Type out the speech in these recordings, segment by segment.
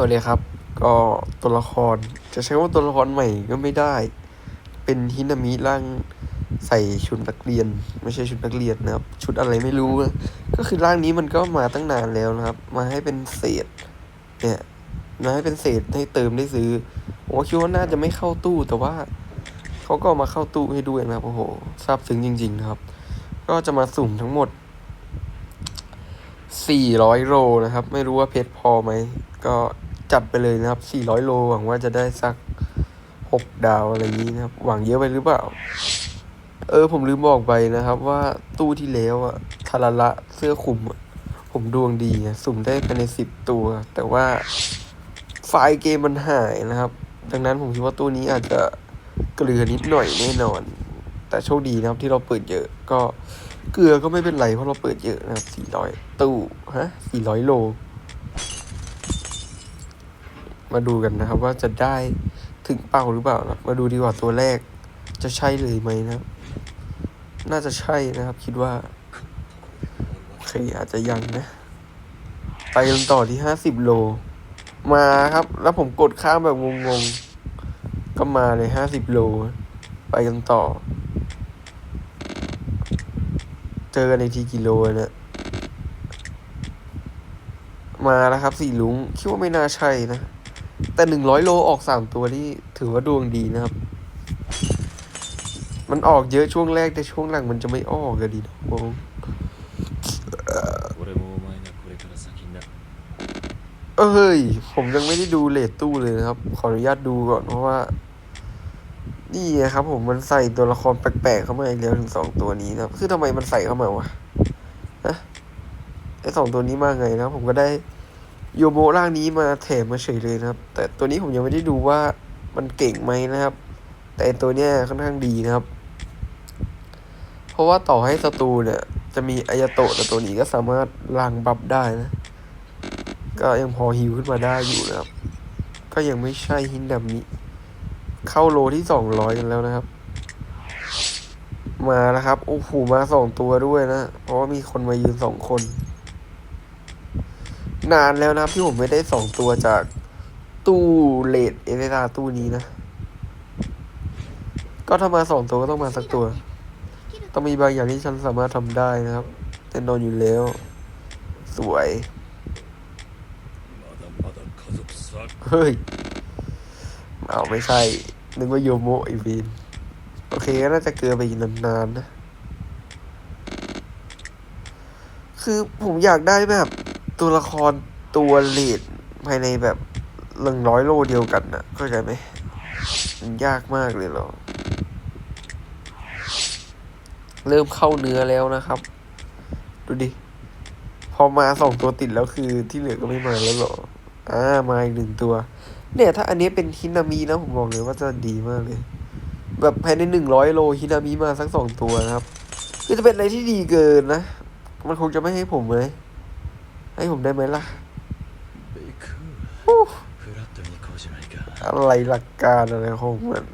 สวัสดีครับ ก็ตัวละครจะใช้ว่าตัวละครใหม่ก็ไม่ได้ เป็นฮินามิร่างใส่ชุดนักเรียน ไม่ใช่ชุดนักเรียนนะครับ ชุดอะไรไม่รู้ ก็คือร่างนี้มันก็มาตั้งนานแล้วนะครับ มาให้เป็นเศษ เนี่ยมาให้เป็นเศษให้เติมได้ซื้อผมก็คิดว่าน่าจะไม่เข้าตู้แต่ว่าเขาก็มาเข้าตู้ให้ด้วยนะครับโอ้โหซาบซึ้งจริง ๆ นะครับ ก็จะมาสุ่มทั้งหมด400 โลนะครับ ไม่รู้ว่าเพชรพอไหม ก็ จัดไปเลยนะครับ 400 โล หวังว่าจะได้สัก 6 ดาวอะไรอย่างนี้นะครับ หวังเยอะไปหรือเปล่า เออ ผมลืมบอกไปนะครับว่าตู้ที่แล้วอะทาราระเสื้อคลุม ผมดวงดีสุ่มได้ภายใน 10 ตัว แต่ว่าไฟล์เกมมันหายนะครับ ดังนั้นผมคิดว่าตู้นี้อาจจะเกลือนิดหน่อยแน่นอน แต่โชคดีนะครับที่เราเปิดเยอะก็เกลือก็ไม่เป็นไรเพราะเราเปิดเยอะนะครับ 400 ตู้ฮะ 400 โล มาดูกันนะครับ ว่าจะได้ถึงเป้าหรือเปล่านะมาดูดีกว่าตัวแรก จะใช่เลยไหมนะ น่าจะใช่นะครับ คิดว่าโอเคอาจจะยังนะ ไปกันต่อที่50โล มาครับ แล้วผมกดข้ามแบบงงๆ ก็มาเลย50โล ไปกันต่อ เจอกันในทีกิโลเนี่ยมาแล้วครับสี่ลุงคิดว่าไม่น่าใช่นะ แต่หนึ่งร้อยโลออกสามตัวนี่ถือว่าดวงดีนะครับ มันออกเยอะช่วงแรกแต่ช่วงหลังมันจะไม่ออกกันดีนะโว้เอ้ย ผมยังไม่ได้ดูเลตตู้เลยนะครับ ขออนุญาตดูก่อนเพราะว่า นี่ครับ ผมมันใส่ตัวละครแปลกๆเข้ามาอีกแล้วถึงสองตัวนี้นะครับ คือทำไมมันใส่เข้ามาวะนะไอสองตัวนี้มาไงนะผมก็ได้ โยโมร่างนี้มาแถมมาเฉยเลยนะครับ แต่ตัวนี้ผมยังไม่ได้ดูว่ามันเก่งไหมนะครับ แต่ตัวเนี้ยค่อนข้างดีนะครับ เพราะว่าต่อให้ศัตรูเนี่ยจะมีอายโตะแต่ตัวนี้ก็สามารถล้างบัฟได้นะ ก็ยังพอฮิวขึ้นมาได้อยู่นะครับ ก็ยังไม่ใช่ฮินดัมนี้ เข้าโลที่สองร้อยกันแล้วนะครับ มาแล้วครับ โอ้โหมาสองตัวด้วยนะ เพราะว่ามีคนมายืนสองคน นานแล้วนะที่ผมไม่ได้สองตัวจากตู้เลดเอเวอาตู้นี้นะ ก็ถ้ามาสองตัวก็ต้องมาสักตัว ต้องมีบางอย่างที่ฉันสามารถทำได้นะครับแน่นอนอยู่แล้ว สวย เฮ้ย เอาไม่ใช่ นึกว่าโยโมอีวินโอเคก็น่าจะเกลือไปอีกนานๆนะ คือผมอยากได้แบบ ตัวละครตัวเลดภายในแบบหนึ่งร้อยโลเดียวกันนะเข้าใจไหมมันยากมากเลยเหรอ เริ่มเข้าเนื้อแล้วนะครับ ดูดิ พอมาสองตัวติดแล้วคือที่เหลือก็ไม่มาแล้วเหรอ อ่า มาอีกหนึ่งตัว เนี่ย ถ้าอันนี้เป็นฮินามินะ ผมบอกเลยว่าจะดีมากเลย แบบภายในหนึ่งร้อยโลฮินามิมาสักสองตัวนะครับคือจะเป็นอะไรที่ดีเกินนะ มันคงจะไม่ให้ผมเลย ให้ผมได้ไหมล่ะอะไรหลักการอะไรของมัน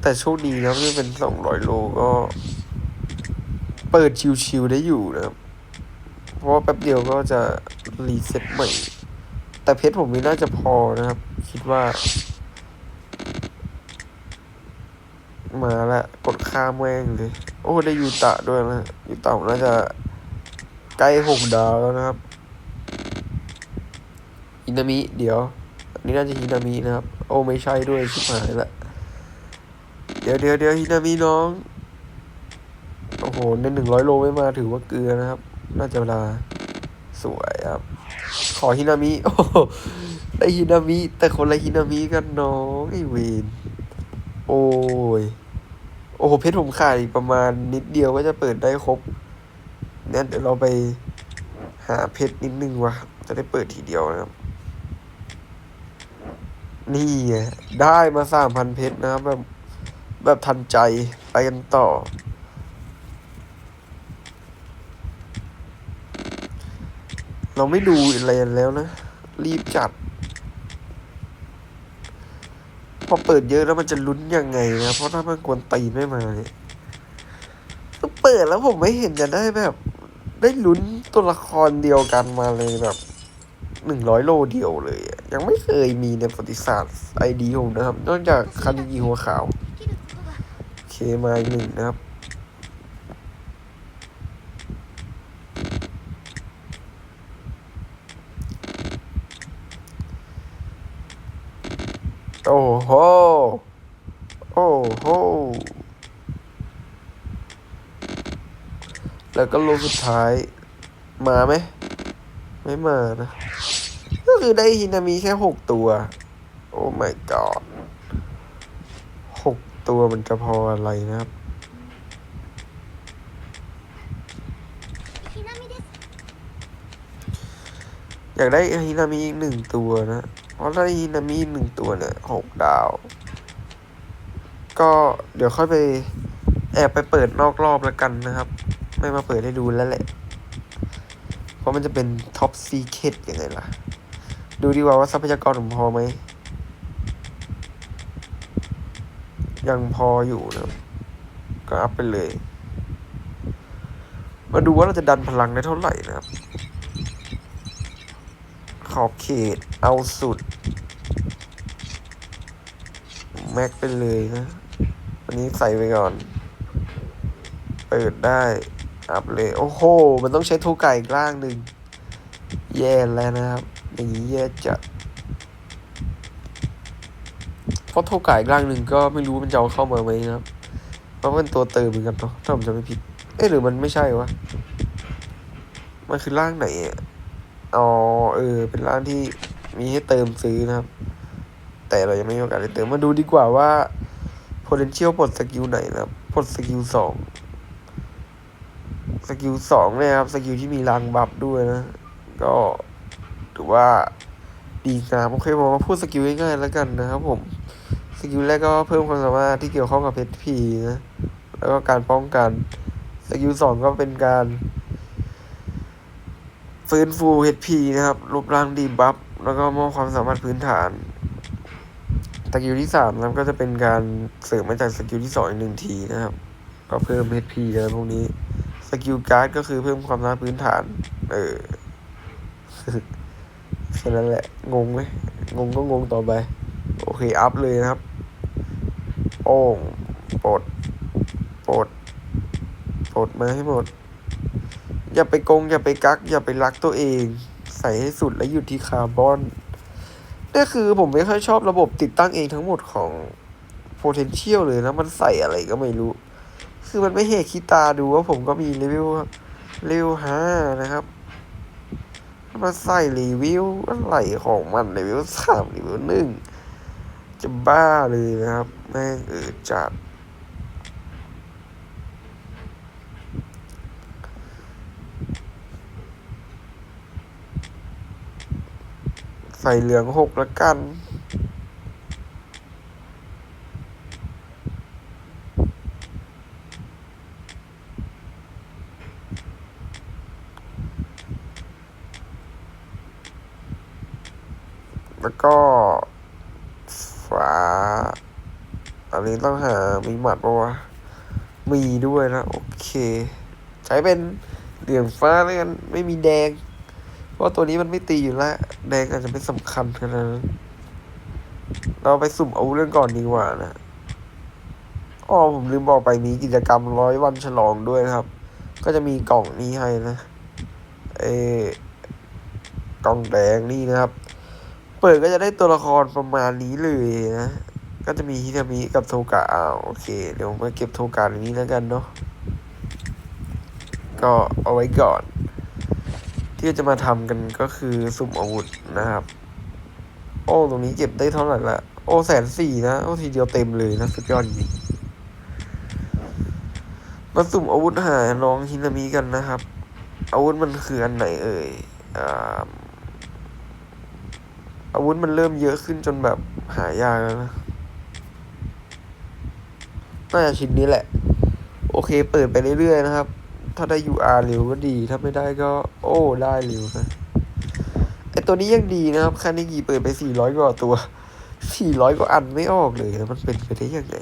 แต่โชคดีนะที่เป็นสองร้อยโลก็ เปิดชิวๆได้อยู่นะครับ เพราะว่าแป๊บเดียวก็จะรีเซ็ตใหม่ แต่เพชรผมไม่น่าจะพอนะครับ คิดว่า มาละกดค่าแม่งเลย โอ้ได้ยูตะด้วยนะยูตะผมน่าจะใกล้หกดาวแล้วนะครับฮินามิเดี๋ยวอันนี้น่าจะฮินามินะครับ โอ้ไม่ใช่ด้วยชิบหายละเดี๋ยวเดี๋ยวเดี๋ยวฮินามิน้องโอ้โหในหนึ่งร้อยโลไม่มาถือว่าเกลือนะครับ น่าจะเวลาสวยครับ ขอฮินามิโอ้ได้ฮินามิแต่คนละฮินามิกันน้องไอเวนโอ้ย อ้โหเพชรผมขาดอีกประมาณนิดเดียวก็จะเปิดได้ครบเนี่ยเดี๋ยวเราไปหาเพชรนิดนึงวะจะได้เปิดทีเดียวนะครับ นี่ไงได้มาสามพันเพชรนะครับแบบแบบทันใจไปกันต่อ เราไม่ดูอะไรแล้วนะ รีบจัด พ พอเปิดเยอะแล้วมันจะลุ้นยังไงนะเพราะถ้ามันกวนตีไม่มาเนี่ยเปิดแล้วผมไม่เห็นจะได้แบบ ได้ลุ้นตัวละครเดียวกันมาเลยแบบหนึ่งร้อยโลเดียวเลย ยังไม่เคยมีในประวัติศาสตร์ไอดีผมนะครับ นอกจากคันยิหัวขาวเคมาอีหนึ่งนะครับ โห โอ้โห แล้วก็ลูกสุดท้าย มาไหม ไม่มานะ ก็คือได้ฮินามีแค่หกตัว โอ้ my god หกตัวมันจะพออะไรนะครับอยากได้ฮินามิอีกหนึ่งตัวนะ เพราะได้ฮินามีหนึ่งตัวเนี่ยหกดาว ก็เดี๋ยวค่อยไปแอบไปเปิดนอกรอบแล้วกันนะครับ ไม่มาเปิดให้ดูแล้วแหละ เพราะมันจะเป็นท็อปซีเคดยังไงล่ะ ดูดีกว่าว่าทรัพยากรผมพอไหม ยังพออยู่นะก็อัพไปเลย มาดูว่าเราจะดันพลังได้เท่าไหร่นะครับ ขอบเขตเอาสุด แม็กไปเลยนะวันนี้ใส่ไปก่อน เปิดได้ อัพเลย โอ้โห มันต้องใช้โทไก่อีกล่างหนึ่งแย่แล้วนะครับอย่างนี้แย่จัดเพราะโทไก่อีกล่างหนึ่งก็ไม่รู้มันจะเอาเข้ามาไหมนะครับ เพราะมันตัวเติมเหมือนกันเนาะถ้าผมจะไม่ผิด เอ๊ะหรือมันไม่ใช่วะ มันคือร่างไหนอะ อ๋อเออ เป็นร่างที่มีให้เติมซื้อนะครับ แต่เรายังไม่มีโอกาสได้เติมมาดูดีกว่าว่า potential ปลดสกิลไหนนะครับปลดสกิลสองสกิลสองเนี่ยครับ สกิลที่มีรางบัฟด้วยนะ ก็ถือว่าดีงามโอเคผมมาพูดสกิลง่ายๆแล้วกันนะครับผม สกิลแรกก็เพิ่มความสามารถที่เกี่ยวข้องกับเพชรพีนะ แล้วก็การป้องกัน สกิลสองก็เป็นการ ฟื้นฟู HP นะครับรูปร่างดีบัฟแล้วก็มอบความสามารถพื้นฐานสกิลที่สามนะก็จะเป็นการเสริมมาจากสกิลที่สองอีกหนึ่งทีนะครับ ก็เพิ่ม HP อะไรพวกนี้สกิลการ์ดก็คือเพิ่มความสามารถพื้นฐาน เออแค่นั้นแหละ งงไหมงงก็งงต่อไป โอเค อัพเลยนะครับ โอ่งปลดปลดปลดมาให้หมด อย่าไปโกง อย่าไปกัก อย่าไปรักตัวเอง ใส่ให้สุดแล้วหยุดที่คาร์บอนนี่คือผมไม่ค่อยชอบระบบติดตั้งเองทั้งหมดของ potential เลยนะ มันใส่อะไรก็ไม่รู้ คือมันไม่เหตุคิดตาดูว่าผมก็มีรีวิวรีวิวห้านะครับมาใส่รีวิวอะไรของมันรีวิวสามรีวิวหนึ่งจะบ้าเลยนะครับ แม่งเออจัด ใส่เหลืองหกแล้วกัน แล้วก็ฟ้าอันนี้ต้องหา มีหมัดปะวะ มีด้วยนะ โอเค ใช้เป็นเหลืองฟ้าแล้วกัน ไม่มีแดง ราะตัวนี้มันไม่ตีอยู่แล้วแดงอาจจะไม่สำคัญขนาดนั้นเราไปสุ่มเอาเรื่องก่อนดีกว่านะอ๋อผมลืมบอกไปมีกิจกรรมร้อยวันฉลองด้วยนะครับ ก็จะมีกล่องนี้ให้นะเออกล่องแดงนี่นะครับ เปิดก็จะได้ตัวละครประมาณนี้เลยนะก็จะมีฮินามิกับโทกะอ้าวโอเค เดี๋ยวผมไปเก็บโทกะนี้แล้วกันเนาะก็เอาไว้ก่อน ที่จะมาทำกันก็คือสุ่มอาวุธนะครับ โอ้ตรงนี้เก็บได้เท่าไหร่ละโอ้แสนสี่นะ โอ้ทีเดียวเต็มเลยนะ สุดยอดจริงมาสุ่มอาวุธหาน้องฮินามิกันนะครับ อาวุธมันคืออันไหนเอ่ยอ่าอาวุธมันเริ่มเยอะขึ้นจนแบบหายากแล้วนะน่าจะชิ้นนี้แหละ โอเค เปิดไปเรื่อยๆนะครับ ถ้าได้ UR เร็วก็ดี ถ้าไม่ได้ก็ โอ้ ได้เร็วนะไอตัวนี้ยังดีนะครับคานิกีเปิดไป 400 กว่าตัว 400 กว่าอันไม่ออกเลยนะมันเป็นไปได้ยังไง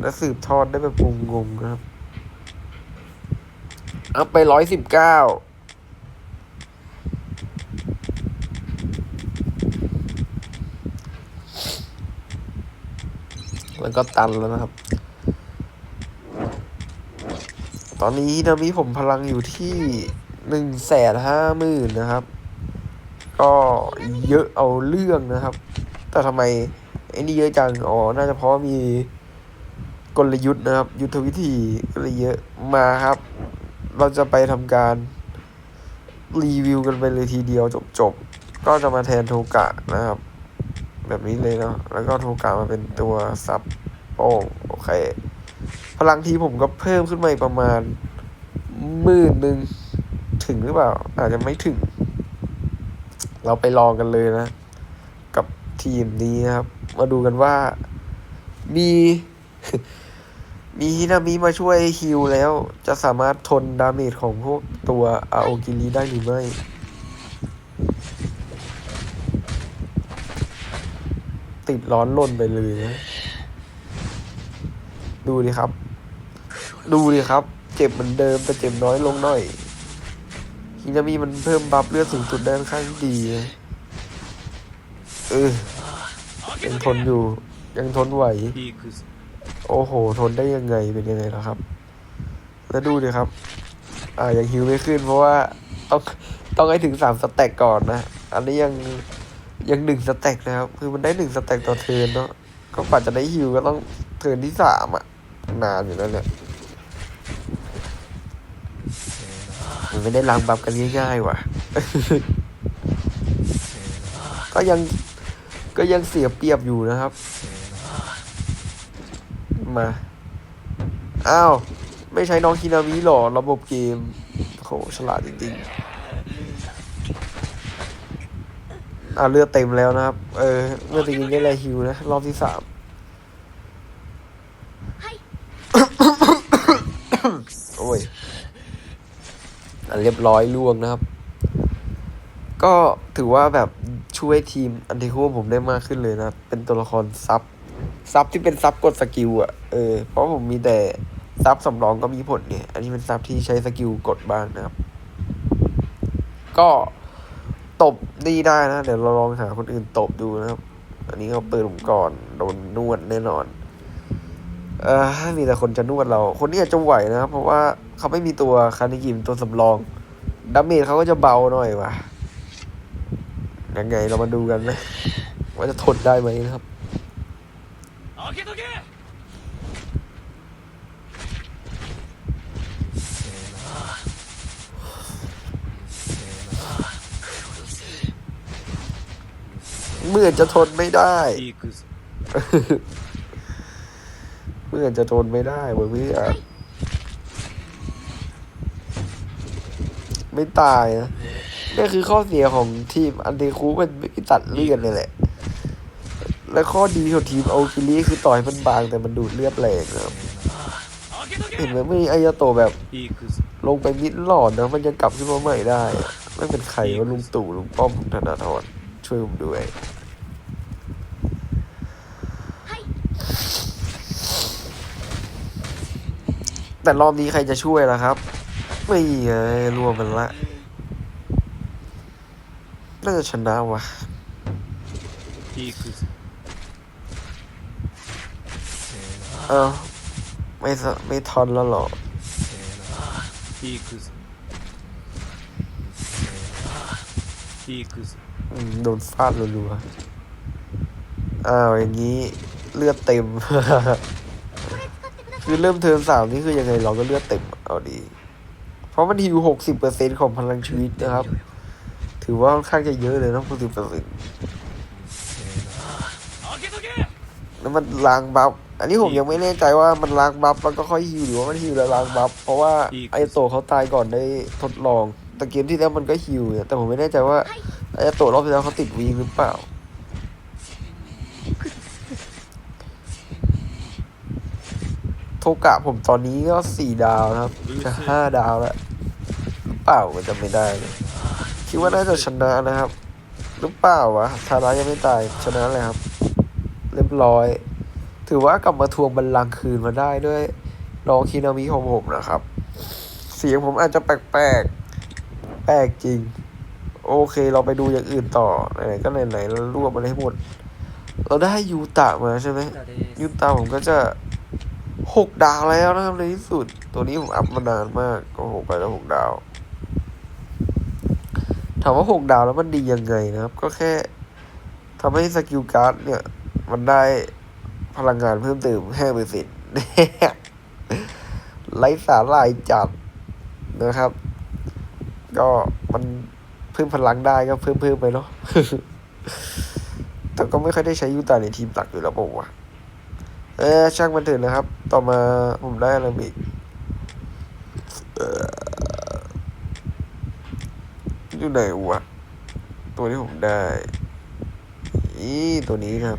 แล้วสืบทอดได้แบบงงๆนะครับอัพไป 119มันก็ตันแล้วนะครับ ตอนนี้นามิผมพลังอยู่ที่หนึ่งแสนห้าหมื่นนะครับ ก็เยอะเอาเรื่องนะครับ แต่ทำไมไอ้นี่เยอะจัง อ๋อ น่าจะเพราะมีกลยุทธ์นะครับ ยุทธวิธีก็เลยเยอะมาครับ เราจะไปทำการรีวิวกันไปเลยทีเดียวจบๆ ก็จะมาแทนโทกะนะครับ แบบนี้เลยเนาะแล้วก็โทกะมาเป็นตัวซับโป้งโอเค ลังทีผมก็เพิ่มขึ้นมาอีกประมาณหมื่นหนึ่งถึงหรือเปล่า อาจจะไม่ถึง เราไปลองกันเลยนะ กับทีมนี้ครับ มาดูกันว่ามี มีฮินามิมาช่วยฮิลแล้ว จะสามารถทนดาเมจของพวกตัวอาโอกิริได้หรือไม่ติดร้อนล่นไปเลยนะ ดูดิครับ ดูดิครับ เจ็บเหมือนเดิมแต่เจ็บน้อยลงหน่อยฮินามีมันเพิ่มบัฟเลือดสูงสุดด้านข้างดี เออ ยังทนอยู่ ยังทนไหว โอ้โห ทนได้ยังไงเป็นยังไงล่ะครับ แล้วดูดิครับ อ่ายังฮิวไม่ขึ้น เพราะว่าต้องต้องให้ถึงสามสแต็กก่อนนะ อันนี้ยังยังหนึ่งสแต็กนะครับ คือมันได้หนึ่งสแต็กต่อเทินเนาะก็กว่าจะได้ฮิวก็ต้องเทินที่สามอะนานอยู่แล้วเนี่ย มันไม่ได้ล้างบัฟกันง่ายๆว่ะ ก็ยังก็ยังเสียเปรียบอยู่นะครับ มา อ้าว ไม่ใช้น้องคินามิหรอ ระบบเกมโหฉลาดจริงๆ อ่าเลือดเต็มแล้วนะครับ เออ เลือดจริงๆได้แลฮิวนะ รอบที่สาม โอ้ยอัน เรียบร้อยล่วงนะครับ ก็ถือว่าแบบช่วยทีมอันติคูผมได้มากขึ้นเลยนะ เป็นตัวละครซับซับที่เป็นซับกดสกิลอะเออเพราะผมมีแต่ซับสำรองก็มีผลเนี่ยอันนี้เป็นซับที่ใช้สกิลกดบ้างนะครับ ก็ตบนี่ได้นะ เดี๋ยวเราลองหาคนอื่นตบดูนะครับ อันนี้เขาเปิดผมก่อนโดนนวดแน่นอน มีแต่คนจะนวดเรา คนนี้อาจจะไหวนะครับเพราะว่าเขาไม่มีตัวคานิกิมตัวสำรองดาเมจเขาก็จะเบาหน่อยว่ะยังไงเรามาดูกันนะว่าจะทนได้ไหมนะครับเมื่อจะทนไม่ได้ เพื่อนจะทนไม่ได้เว้ยพี่อะไม่ตายนะนี่คือข้อเสียของทีมอันเดคูมันไม่ตัดเลือดเลยแหละ และข้อดีของทีมโอคิลีคือต่อยมันบางแต่มันดูดเลือดแรงครับเห็นไหมไม่มีอายาโตแบบ ลงไปมิดหลอดนะมันยังกลับขึ้นมาใหม่ได้ไม่เป็นใครว่าลุงตู่ลุงป้อมธนาธรช่วยผมด้วย แต่รอบนี้ใครจะช่วยล่ะครับ ไม่เอ้ยรวมมันละ น่าจะชนะวะพี่คือเออไม่สไม่ทอนแล้วหรอพี่คือพี่คือโดนฟาดรัวๆอ้าวอย่างนี้เลือดเต็ม คือเริ่มเทิร์นสามนี่คือยังไงเราก็เลือดเต็มเอาดี เพราะมันฮิวหกสิบเปอร์เซ็นของพลังชีวิตนะครับ ถือว่าค่อนข้างจะเยอะเลยนะหกสิบเปอร์เซ็นต์แล้วมันล้างบัฟ อันนี้ผมยังไม่แน่ใจว่ามันล้างบัฟแล้วก็ค่อยฮิวหรือว่ามันฮิวแล้วล้างบัฟ เพราะว่าไอโตเขาตายก่อนได้ทดลอง แต่เกมที่แล้วมันก็ฮิวแต่ผมไม่แน่ใจว่าไอโตรอบที่แล้วเขาติดวีหรือเปล่า โทกะผมตอนนี้ก็สี่ดาวนะครับจะห้าดาวแล้วหรือเปล่ามันจะไม่ได้เลยคิดว่าน่าจะชนะนะครับ หรือเปล่าวะทาระยังไม่ตายชนะเลยครับ เรียบร้อย ถือว่ากลับมาทวงบัลลังก์คืนมาได้ด้วยน้องคินามิของผมนะครับ เสียงผมอาจจะแปลกๆแปลกจริง โอเคเราไปดูอย่างอื่นต่อไหนๆก็ไหนๆเรารวบมาให้หมด เราได้ยูตะมาใช่ไหมยูตะผมก็จะ หกดาวแล้วนะครับในที่สุด ตัวนี้ผมอัพมานานมาก ก็หกไปแล้วหกดาว ถามว่าหกดาวแล้วมันดียังไงนะครับ ก็แค่ทำให้สกิลการ์ดเนี่ย มันได้พลังงานเพิ่มเติมห้าเปอร์เซ็นต์ไร้สาระจัดนะครับ ก็มันเพิ่มพลังได้ก็เพิ่มเพิ่มไปเนาะแต่ก็ไม่ค่อยได้ใช้ยูตาในทีมหลักอยู่แล้วบอกว่าวะ เออช่างมันถึงนะครับ ต่อมาผมได้อะไรอีกอยู่ไหนวะ ตัวที่ผมได้อีตัวนี้ครับ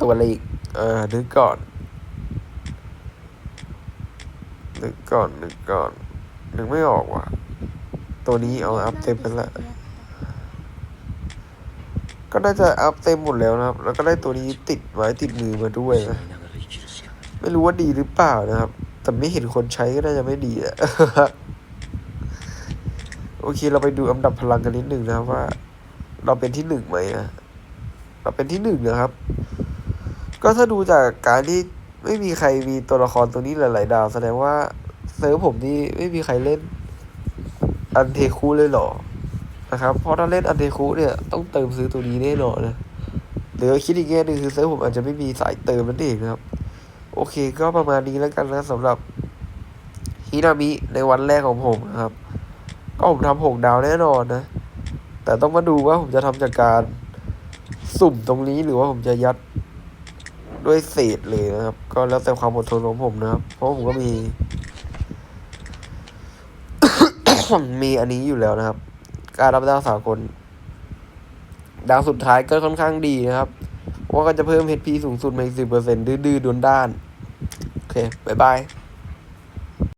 ตัวอะไรอีก เออนึกก่อน นึกก่อนนึกก่อนนึกไม่ออกว่ะ ตัวนี้เอาอัพเต็มไปละ ก็น่าจะอัพเต็มหมดแล้วนะครับ แล้วก็ได้ตัวนี้ติดไว้ติดมือมาด้วยนะ ไม่รู้ว่าดีหรือเปล่านะครับ แต่ไม่เห็นคนใช้ก็น่าจะไม่ดีอะโอเค เราไปดูอันดับพลังกันนิดหนึ่งนะครับว่า เราเป็นที่หนึ่งไหมนะ เราเป็นที่หนึ่งนะครับ ก็ถ้าดูจากการที่ไม่มีใครมีตัวละครตัวนี้หลาย ๆ ดาวแสดงว่าเซิร์ฟผมนี่ไม่มีใครเล่น อันเทคูเลยเหรอ นะครับ เพราะถ้าเล่นอันเทคูเนี่ยต้องเติมซื้อตัวนี้แน่นอนนะหรือคิดอีกแง่หนึ่งคือเซิร์ฟผมอาจจะไม่มีสายเติมนั่นเองนะครับ โอเคก็ประมาณนี้แล้วกันนะสำหรับฮินามิในวันแรกของผมนะครับ ก็ผมทำหกดาวแน่นอนนะ แต่ต้องมาดูว่าผมจะทำจากการสุ่มตรงนี้หรือว่าผมจะยัดด้วยเศษเลยนะครับ ก็แล้วแต่ความอดทนของผมนะครับ เพราะผมก็มี มีอันนี้อยู่แล้วนะครับ การรับดาวสากล ดาวสุดท้ายก็ค่อนข้างดีนะครับ ว่าก็จะเพิ่ม HP สูงสุดมาอีกสิบเปอร์เซ็นต์ดื้อๆดวนด้าน โอเค บ๊ายบาย